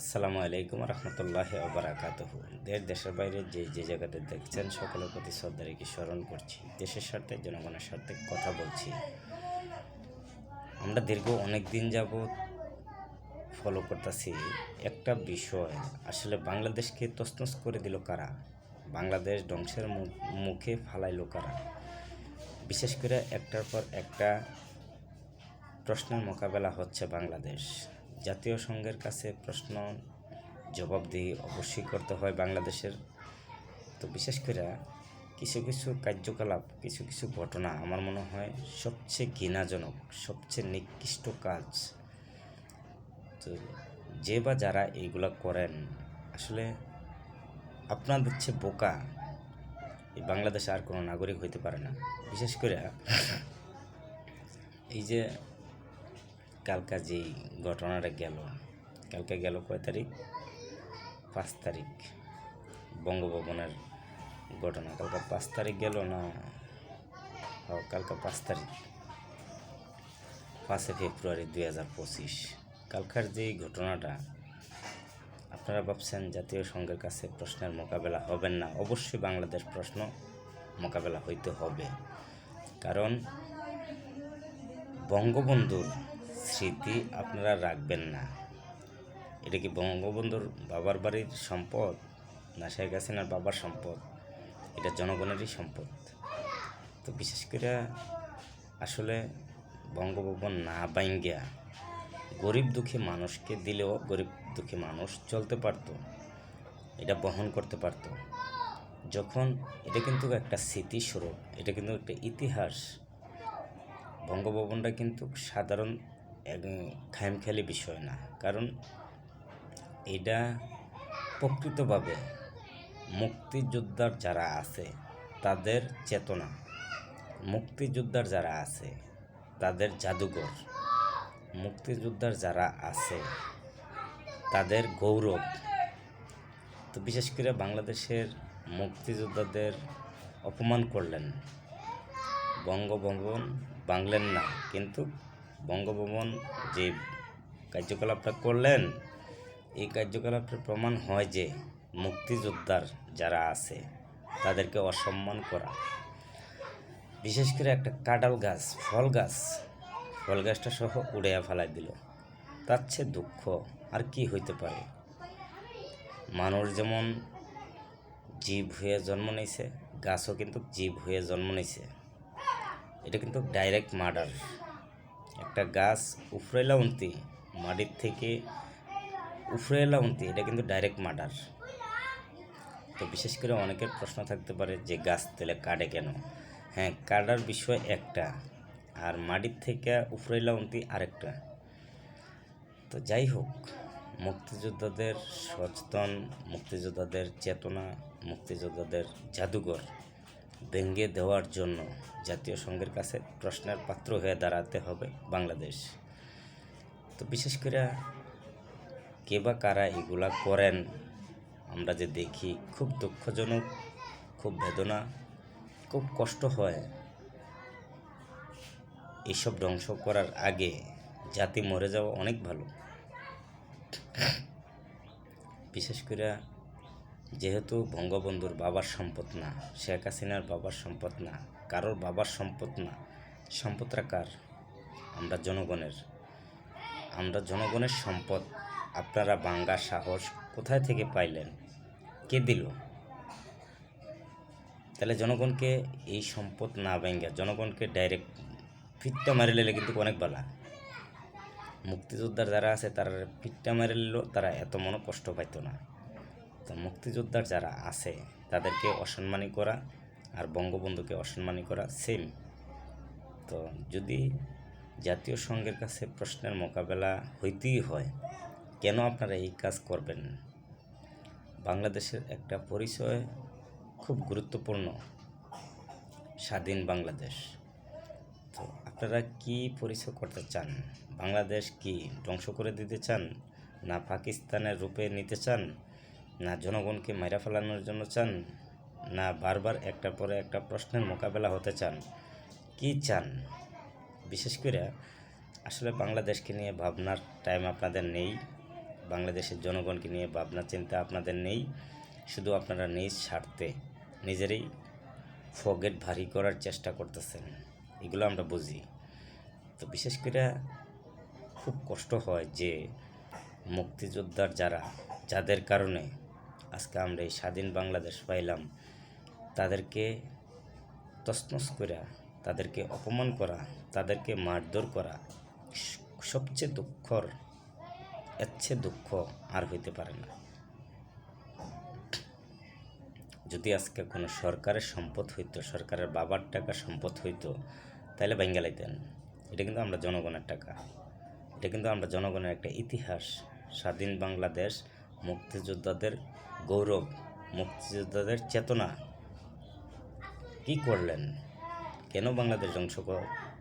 আসসালামু আলাইকুম রহমতুল্লাহ ওবরাকাত দেশ, দেশের বাইরে যে যে জায়গাতে দেখছেন, সকলের প্রতি শ্রদ্ধা রেখে স্মরণ করছি। দেশের স্বার্থে, জনগণের স্বার্থে কথা বলছি। আমরা দীর্ঘ অনেক দিন যাবৎ ফলো করতেছি একটা বিষয়। আসলে বাংলাদেশকে তছনছ করে দিল কারা? বাংলাদেশ ধ্বংসের মুখে ফালাইলো কারা? বিশেষ করে একটার পর একটা প্রশ্নের মোকাবেলা হচ্ছে বাংলাদেশ। জাতীয় সংঘের কাছে প্রশ্ন, জবাবদিহি অবশ্যই করতে হয় বাংলাদেশের। তো বিশেষ করে কিছু কিছু কার্যকলাপ, কিছু কিছু ঘটনা আমার মনে হয় সবচেয়ে ঘৃণাজনক, সবচেয়ে নিকৃষ্ট কাজ। তো যে বা যারা এইগুলা করেন, আসলে আপনার চেয়ে বোকা এই বাংলাদেশে আর কোনো নাগরিক হইতে পারে না। বিশেষ করে এই যে কালকা যেই ঘটনাটা গেল কালকে গেল কয় তারিখ? পাঁচ তারিখ বঙ্গভবনের ঘটনা। কালকা পাঁচ তারিখ গেল না? ও, কালকে পাঁচ তারিখ। পাঁচে ফেব্রুয়ারি দুই হাজার পঁচিশ। কালকার যেই ঘটনাটা আপনারা ভাবছেন জাতীয় সংঘের কাছে প্রশ্নের মোকাবেলা হবেন না? অবশ্যই বাংলাদেশ প্রশ্ন মোকাবেলা হইতে হবে। কারণ বঙ্গবন্ধুর স্মৃতি আপনারা রাখবেন না। এটা কি বঙ্গবন্ধুর বাবার বাড়ির সম্পদ না শেখ হাসিনার বাবার সম্পদ? এটা জনগণেরই সম্পদ। তো বিশেষ করে আসলে বঙ্গভবন না বাইঙ্গিয়া গরিব দুঃখী মানুষকে দিলেও গরিব দুঃখী মানুষ চলতে পারতো, এটা বহন করতে পারতো। যখন এটা কিন্তু একটা স্মৃতিস্বরূপ, এটা কিন্তু একটা ইতিহাস। বঙ্গভবনটা কিন্তু সাধারণ খামখেয়ালি বিষয় না। কারণ এটা প্রকৃতভাবে মুক্তিযোদ্ধার যারা আছে, তাদের চেতনা। মুক্তিযোদ্ধার যারা আছে, তাদের জাদুঘর। মুক্তিযোদ্ধার যারা আছে, তাদের গৌরব। তো বিশেষ করে বাংলাদেশের মুক্তিযোদ্ধাদের অপমান করলেন। বঙ্গভবন বাংলেন না, কিন্তু বঙ্গভবন যে কার্যকলাপটা করলেন, এই কার্যকলাপের প্রমাণ হয় যে মুক্তিযোদ্ধার যারা আছে, তাদেরকে অসম্মান করা। বিশেষ করে একটা কাঁঠাল গাছ, ফল গাছ, ফল গাছটা সহ উড়িয়া ফেলাই দিল। তার চেয়ে দুঃখ আর কি হইতে পারে? মানুষ যেমন জীব হয়ে জন্ম নিয়েছে গাছও কিন্তু জীব হয়ে জন্ম নিয়েছে এটা কিন্তু ডাইরেক্ট মার্ডার একটা গাছ উফরেলা উন্তি, মাটির থেকে উফরেলা উন্তি, এটা কিন্তু ডাইরেক্ট মার্ডার তো বিশেষ করে অনেকের প্রশ্ন থাকতে পারে যে গাছ তেলে কাটে কেন? হ্যাঁ কাটার বিষয় একটা, আর মাটির থেকে উফরেলা উন্তি আরেকটা। তো যাই হোক, মুক্তিযোদ্ধাদের সচেতন, মুক্তিযোদ্ধাদের চেতনা, মুক্তিযোদ্ধাদের জাদুঘর। ভেঙে দেওয়ার জন্য জাতীয় সংঘের কাছে প্রশ্নের পাত্র হয়ে দাঁড়াতে হবে বাংলাদেশ। তো বিশেষ করে কে বা কারা এগুলা করেন, আমরা যে দেখি, খুব দুঃখজনক, খুব বেদনা, খুব কষ্ট হয়। এইসব ধ্বংস করার আগে জাতি মরে যাওয়া অনেক ভালো। বিশেষ করে যেহেতু বঙ্গবন্ধুর বাবার সম্পদ না, শেখ হাসিনার বাবার সম্পদ না, কারোর বাবার সম্পদ না, সম্পদটা কার? আমরা জনগণের। আমরা জনগণের সম্পদ, আপনারা বাঙ্গা সাহস কোথায় থেকে পাইলেন? কে দিল? তাহলে জনগণকে এই সম্পদ না ভেঙ্গে জনগণকে ডাইরেক্ট ফিটটা মারি লেলে কিন্তু অনেক বালা। মুক্তিযোদ্ধার যারা আছে, তারা ফিটটা মারি তারা এত মনে কষ্ট পাইতো না। তো মুক্তিযোদ্ধার যারা আছে, তাদেরকে অসম্মানী করা আর বঙ্গবন্ধুকে অসম্মানী করা সেম তো যদি জাতীয় সংঘের কাছে প্রশ্নের মোকাবেলা হইতেই হয়, কেন আপনারা এই কাজ করবেন? বাংলাদেশের একটা পরিচয় খুব গুরুত্বপূর্ণ, স্বাধীন বাংলাদেশ। তো আপনারা কি পরিচয় করতে চান? বাংলাদেশ কি ধ্বংস করে দিতে চান? না পাকিস্তানের রূপে নিতে চান? না জনগণকে মাইরা ফেলানোর জন্য চান, না বারবার একটার পরে একটা প্রশ্নের মোকাবেলা হতে চান, কি চান? বিশেষ করে আসলে বাংলাদেশকে নিয়ে ভাবনার টাইম আপনাদের নেই, বাংলাদেশের জনগণকে নিয়ে ভাবনা চিন্তা আপনাদের নেই, শুধু আপনারা নিজ স্বার্থে নিজেরই ফগেট ভারী করার চেষ্টা করতেছেন, এগুলো আমরা বুঝি। তো বিশেষ করে খুব কষ্ট হয় যে মুক্তিযোদ্ধার যারা, যাদের কারণে আজকে আমরা এই স্বাধীন বাংলাদেশ পাইলাম। তাদেরকে তসনস করা তাদেরকে অপমান করা, তাদেরকে মারধর করা সবচেয়ে দুঃখর, এর চেয়ে দুঃখ আর হইতে পারে না। যদি আজকে কোনো সরকারের সম্পদ হইতো, সরকারের বাবার টাকা সম্পদ হইতো, তাহলে বাঙ্গালাইতেন এটা কিন্তু আমরা জনগণের টাকা। এটা কিন্তু আমরা জনগণের একটা ইতিহাস। স্বাধীন বাংলাদেশ মুক্তিযোদ্ধাদের গৌরব, মুক্তিযোদ্ধাদের চেতনা। কি করলেন? কেন বাংলাদেশ ধ্বংস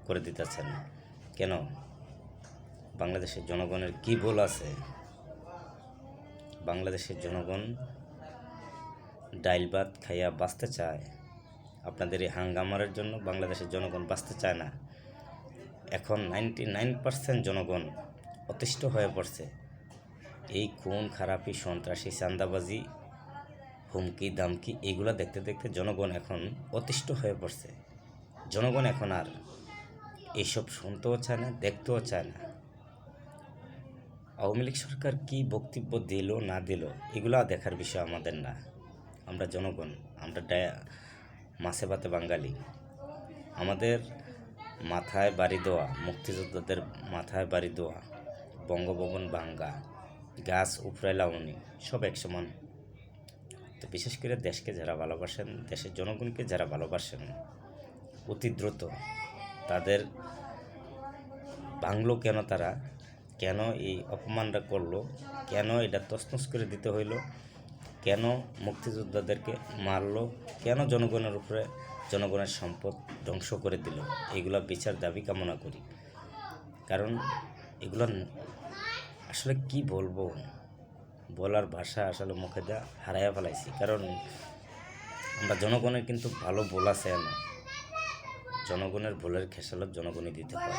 করে দিতেছেন? কেন? বাংলাদেশের জনগণের কি ভুল আছে? বাংলাদেশের জনগণ ডাইল ভাত খাইয়া বাঁচতে চায়। আপনাদের এই হাঙ্গামারের জন্য বাংলাদেশের জনগণ বাঁচতে চায় না। এখন নাইনটি নাইন পার্সেন্ট জনগণ অতিষ্ঠ হয়ে পড়ছে। এই খুন, খারাপি, সন্ত্রাসী চান্দাবাজি হুমকি, দামকি, এগুলো দেখতে দেখতে জনগণ এখন অতিষ্ঠ হয়ে পড়ছে। জনগণ এখন আর এইসব শুনতেও চায় না, দেখতেও চায় না। আওয়ামী লীগ সরকার কি বক্তব্য দিল, না দিল, এগুলো দেখার বিষয় আমাদের না। আমরা জনগণ, আমরা ডায়া মাছে ভাতে বাঙালি। আমাদের মাথায় বাড়ি দেওয়া মুক্তিযোদ্ধাদের মাথায় বাড়ি দেওয়া বঙ্গভবন ভাঙ্গা। গাছ উপড়ে লাউনি সব এক সমান। তো বিশেষ করে দেশকে যারা ভালোবাসেন, দেশের জনগণকে যারা ভালোবাসেন, অতি দ্রুত তাদের বাংলো কেন তারা, কেন এই অপমানটা করল, কেন এটা তসনস করে দিতে হইল, কেন মুক্তিযোদ্ধাদেরকে মারলো, কেন জনগণের উপরে জনগণের সম্পদ ধ্বংস করে দিল, এগুলো বিচার দাবি কামনা করি। কারণ এগুলো আসলে কি বলব? বলার ভাষা আসলে মুখে দেওয়া হারাইয়া ফেলাইছি। কারণ আমরা জনগণের কিন্তু ভালো বলা চাই না। জনগণের ভুলের খেসালত জনগণই দিতে পারে।